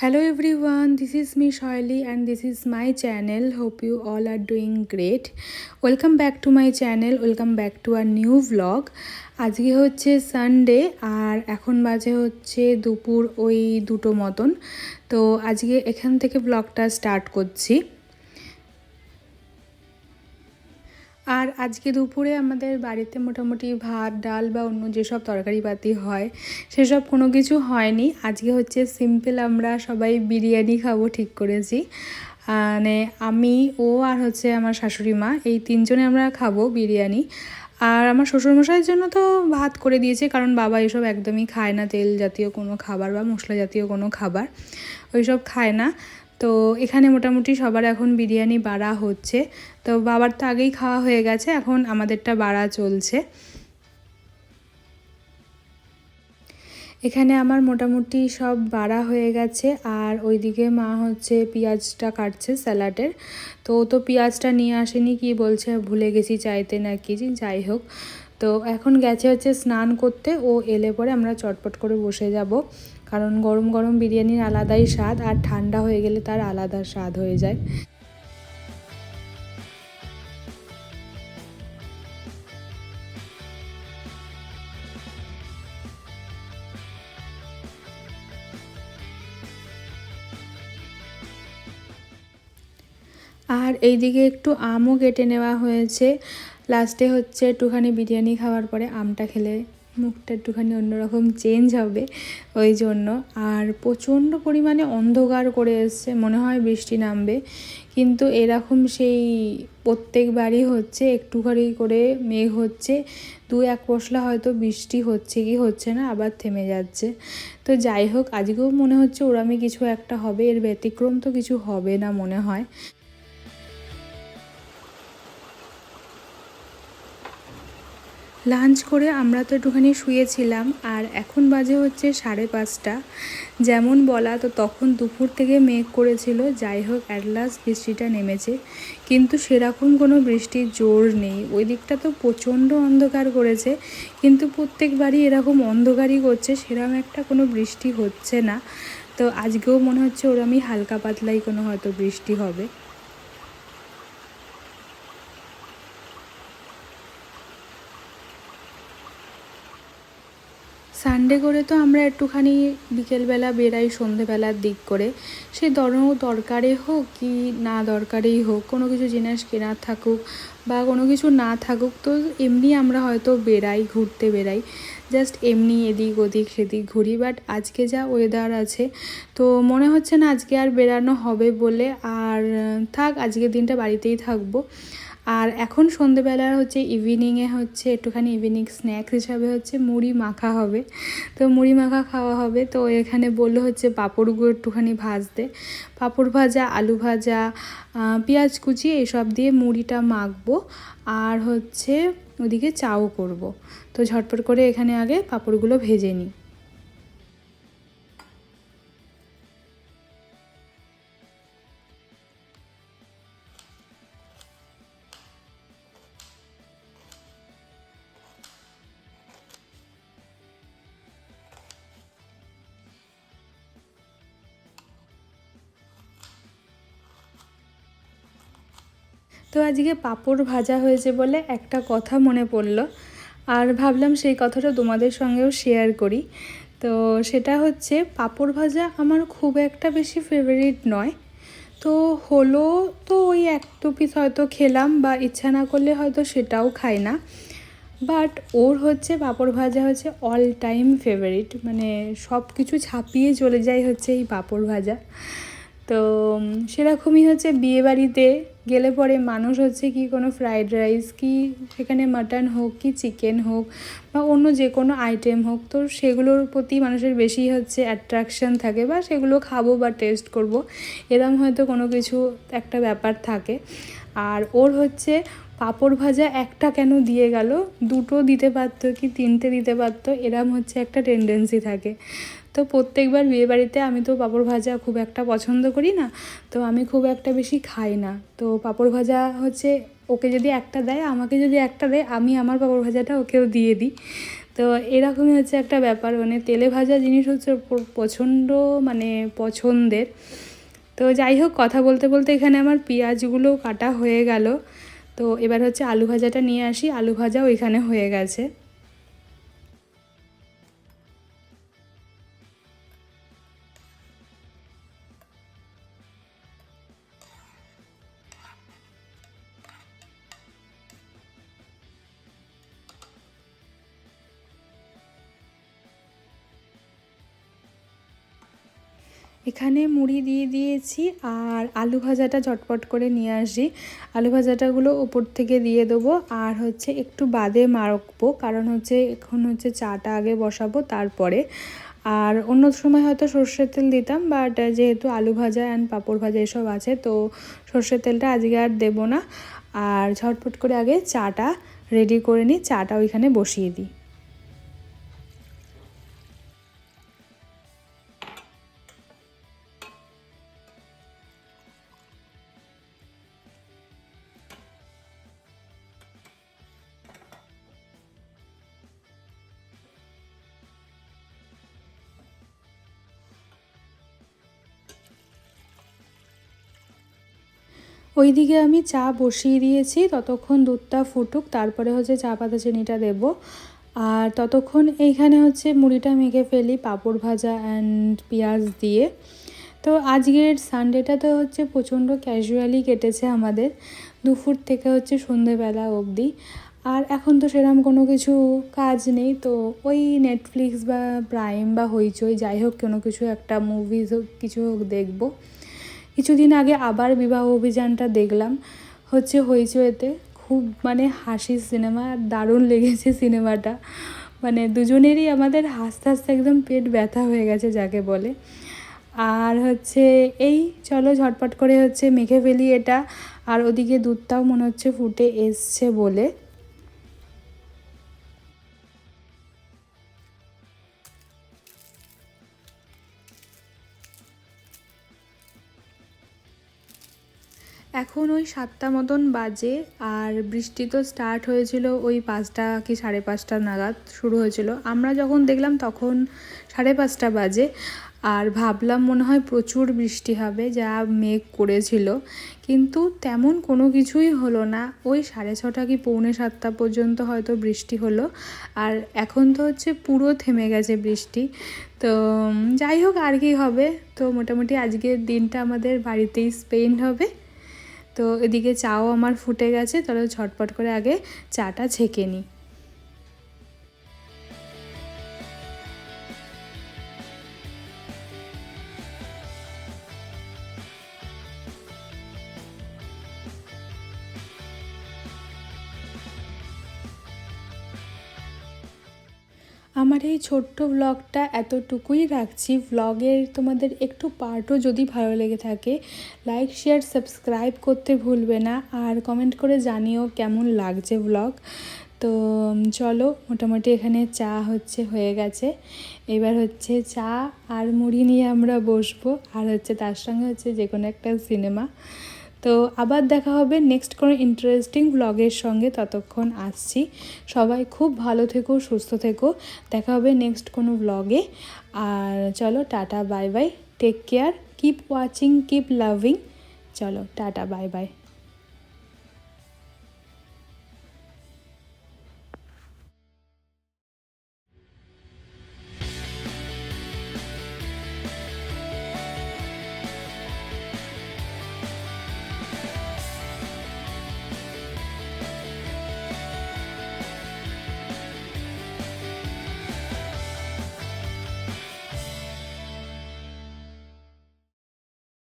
Hello everyone, this is me Shoily and this is my channel. Hope you all are doing great. Welcome back to my channel. Welcome back to a new vlog. আজকে হচ্ছে Sunday আর এখন বাজে হচ্ছে দুপুর ওই দুটো মতন তো আজকে এখান থেকে ব্লগটা স্টার্ট করছি আর আজকে দুপুরে আমাদের বাড়িতে মোটামুটি ভাত, ডাল বা অন্য যেসব তরকারি পাতি হয়, সেসব কোনো কিছু হয়নি। আজকে হচ্ছে সিম্পল আমরা সবাই বিরিয়ানি খাব, ঠিক করেছি। মানে আমি, ও আর হচ্ছে আমার শাশুড়ি মা, এই তিনজনে আমরা খাব বিরিয়ানি। আর আমার শ্বশুরমশাইয়ের জন্য তো ভাত করে দিয়েছে, কারণ বাবা এসব একদমই খায় না, তেল জাতীয় কোনো খাবার বা মশলা জাতীয় কোনো খাবার, ওইসব খায় না। তো এখানে মোটামুটি সবার এখন বিরিয়ানি বাড়া হচ্ছে। তো বাবার তো আগেই খাওয়া হয়ে গেছে, এখন আমাদেরটা বাড়া চলছে। এখানে আমার মোটামুটি সব বাড়া হয়ে গেছে, আর ওইদিকে মা হচ্ছে পেঁয়াজটা কাটছে স্যালাডের। তো ও তো পেঁয়াজটা নিয়ে আসেনি, কি বলছে ভুলে গেছি চাইতে না কি যাই হোক। তো এখন গেছে হচ্ছে স্নান করতে, ও এলে পরে আমরা চটপট করে বসে যাব। কারণ গরম গরম বিরিয়ানির আলাদাই স্বাদ আর ঠান্ডা হয়ে গেলে তার আলাদা স্বাদ হয়ে যায়। আর এইদিকে একটু আমও কেটে নেওয়া হয়েছে। লাস্টে হচ্ছে একটুখানি বিরিয়ানি খাওয়ার পরে আমটা খেলে মুখটা একটুখানি অন্যরকম চেঞ্জ হবে ওই জন্য। আর প্রচণ্ড পরিমাণে অন্ধকার করে এসছে, মনে হয় বৃষ্টি নামবে। কিন্তু এরকম সেই প্রত্যেকবারই হচ্ছে, একটুখানি করে মেঘ হচ্ছে, দু এক পশলা হয়তো বৃষ্টি হচ্ছে কি হচ্ছে না, আবার থেমে যাচ্ছে। তো যাই হোক, আজকেও মনে হচ্ছে ওরামি কিছু একটা হবে, এর ব্যতিক্রম তো কিছু হবে না মনে হয়। লাঞ্চ করে আমরা তো একটুখানি শুয়েছিলাম, আর এখন বাজে হচ্ছে সাড়ে পাঁচটা। যেমন বলা, তো তখন দুপুর থেকে মেঘ করেছিল, যাই হোক অ্যাট লাস্ট বৃষ্টিটা নেমেছে। কিন্তু সেরকম কোনো বৃষ্টির জোর নেই। ওই দিকটা তো প্রচণ্ড অন্ধকার করেছে, কিন্তু প্রত্যেকবারই এরকম অন্ধকারই করছে, সেরকম একটা কোনো বৃষ্টি হচ্ছে না। তো আজকেও মনে হচ্ছে ওরমই হালকা পাতলাই কোনো হয়তো বৃষ্টি হবে। সানডে করে তো আমরা একটুখানি বিকেলবেলা বেরাই সন্ধেবেলার দিক করে। সে দর, দরকারে হোক কি না দরকারেই হোক, কোনো কিছু জিনিস কেনার থাকুক বা কোনো কিছু না থাকুক, তো এমনি আমরা হয়তো বেরাই ঘুরতে বেরাই জাস্ট এমনি এদিক ওদিক সেদিক ঘুরি, বাট আজকে যা ওয়েদার আছে, তো মনে হচ্ছে না আজকে আর বেরানো হবে বলে। আর থাক, আজকের দিনটা বাড়িতেই থাকব। আর এখন সন্ধেবেলার হচ্ছে ইভিনিংয়ে হচ্ছে একটুখানি ইভিনিং স্ন্যাক্স হিসাবে হচ্ছে মুড়ি মাখা হবে। তো মুড়ি মাখা খাওয়া হবে। তো এখানে বলল হচ্ছে পাঁপড়গুলো একটুখানি ভাজতে। পাঁপড় ভাজা, আলু ভাজা পেঁয়াজ কুচি এইসব দিয়ে মুড়িটা মাখবো আর হচ্ছে ওদিকে চাও করব। তো ঝটপট করে এখানে আগে পাঁপড়গুলো ভেজে নিই। তো আজকে পাঁপড় ভাজা হয়েছে বলে একটা কথা মনে পড়ল। আর ভাবলাম সেই কথাটা তোমাদের সঙ্গেও শেয়ার করি। তো সেটা হচ্ছে পাঁপড় ভাজা আমার খুব একটা বেশি ফেভারিট নয়। তো হলো তো ওই এক দু পিস হয়তো খেলাম বা ইচ্ছা না করলে হয়তো সেটাও খাই না। বাট ওর হচ্ছে পাঁপড় ভাজা হচ্ছে অল টাইম ফেভারিট মানে সব কিছু ছাপিয়ে চলে যায় হচ্ছে এই পাঁপড় ভাজা। তো সেরকমই হচ্ছে বিয়েবাড়িতে গেলে পরে মানুষ হচ্ছে কি কোনো ফ্রাইড রাইস কি সেখানে মাটন হোক কি চিকেন হোক বা অন্য যে কোনো আইটেম হোক, তো সেগুলোর প্রতি মানুষের বেশি হচ্ছে অ্যাট্রাকশান থাকে বা সেগুলো খাব বা টেস্ট করব। এরম হয়তো কোনো কিছু একটা ব্যাপার থাকে। আর ওর হচ্ছে পাঁপড় ভাজা একটা কেন দিয়ে গেল? দুটো দিতে পারতো কি তিনটে দিতে পারতো? এরম হচ্ছে একটা টেন্ডেন্সি থাকে। তো প্রত্যেকবার বিয়েবাড়িতে আমি তো পাঁপড় ভাজা খুব একটা পছন্দ করি না, তো আমি খুব একটা বেশি খাই না। তো পাঁপড় ভাজা হচ্ছে ওকে যদি একটা দেয়, আমাকে যদি একটা দেয়, আমি আমার পাঁপড় ভাজাটা ওকেও দিয়ে দিই। তো এরকমই হচ্ছে একটা ব্যাপার মানে তেলে ভাজা জিনিস হচ্ছে প্রচণ্ড মানে পছন্দের। তো যাই হোক, কথা বলতে বলতে এখানে আমার পেঁয়াজগুলো কাটা হয়ে গেল। তো এবার হচ্ছে আলু ভাজাটা নিয়ে আসি, আলু ভাজাও এখানে হয়ে গেছে। এখানে মুড়ি দিয়ে দিয়েছি আর আলু ভাজাটা ঝটপট করে নিয়ে আসি। আলু ভাজাটাগুলো ওপর থেকে দিয়ে দেবো আর হচ্ছে একটু বাদে মারকবো, কারণ হচ্ছে এখন হচ্ছে চাটা আগে বসাবো তারপরে। আর অন্য সময় হয়তো সর্ষের তেল দিতাম বাট যেহেতু আলু ভাজা অ্যান্ড পাঁপড় ভাজা এসব আছে, তো সর্ষের তেলটা আজকে আর দেবো না। আর ঝটপট করে আগে চাটা রেডি করে নিই চাটা ওইখানে বসিয়ে দিই। ওইদিকে আমি চা বসিয়ে দিয়েছি, ততক্ষণ দুধটা ফুটুক, তারপরে হচ্ছে চা পাতা চিনিটা দেবো। আর ততক্ষণ এইখানে হচ্ছে মুড়িটা মেখে ফেলি, পাঁপড় ভাজা অ্যান্ড পেঁয়াজ দিয়ে। তো আজকের সানডেটা তো হচ্ছে প্রচণ্ড ক্যাজুয়ালি কেটেছে আমাদের, দুপুর থেকে হচ্ছে সন্ধেবেলা অবধি। আর এখন তো সেরকম কোনো কিছু কাজ নেই, তো ওই নেটফ্লিক্স বা প্রাইম বা হইচই, যাই হোক কোনো কিছু একটা মুভিজ হোক, কিছু হোক দেখব। কিছুদিন আগে আবার বিবাহ অভিযানটা দেখলাম। হচ্ছে হইচইতে খুব মানে হাসির সিনেমা, দারুণ লেগেছে সিনেমাটা। মানে দুজনেরই আমাদের হাসতে হাসতে একদম পেট ব্যথা হয়ে গেছে যাকে বলে। আর হচ্ছে এই চলো ঝটপট করে হচ্ছে মেখে ফেলি এটা। আর ওদিকে দুধটাও মনে হচ্ছে ফুটে এসছে বলে। এখন ওই সাতটা মতন বাজে আর বৃষ্টি তো স্টার্ট হয়েছিল ওই পাঁচটা কি সাড়ে পাঁচটা নাগাদ শুরু হয়েছিল। আমরা যখন দেখলাম তখন সাড়ে পাঁচটা বাজে আর ভাবলাম মনে হয় প্রচুর বৃষ্টি হবে যা মেঘ করেছিল। কিন্তু তেমন কোনো কিছুই হলো না। ওই সাড়ে ছটা কি পৌনে সাতটা পর্যন্ত হয়তো বৃষ্টি হলো। আর এখন তো হচ্ছে পুরো থেমে গেছে বৃষ্টি। তো যাই হোক আর কি হবে। তো মোটামুটি আজকের দিনটা আমাদের বাড়িতেই স্পেন্ড হবে। তো এদিকে চাও আমার ফুটে গেছে তাহলে ঝটপট করে আগে চাটা ছেঁকে নিই। আমার এই ছোট্ট ব্লগটা এতটুকুই রাখছি। ব্লগের তোমাদের একটু পার্টও যদি ভালো লেগে থাকে লাইক শেয়ার সাবস্ক্রাইব করতে ভুলবে না। আর কমেন্ট করে জানিও কেমন লাগছে ব্লগ তো, চলো, মোটামুটি এখানে চা হচ্ছে, হয়ে গেছে। এবার হচ্ছে চা আর মুড়ি নিয়ে আমরা বসবো। আর হচ্ছে তার সঙ্গে হচ্ছে যে কোনো একটা সিনেমা তো আবার দেখা হবে নেক্সট কোনো ইন্টারেস্টিং ব্লগের সঙ্গে ততক্ষণ আসছি। সবাই খুব ভালো থেকো, সুস্থ থেকো। দেখা হবে নেক্সট কোনো ব্লগে আর চলো tata bye bye take care keep watching keep loving চলো, টাটা বাই বাই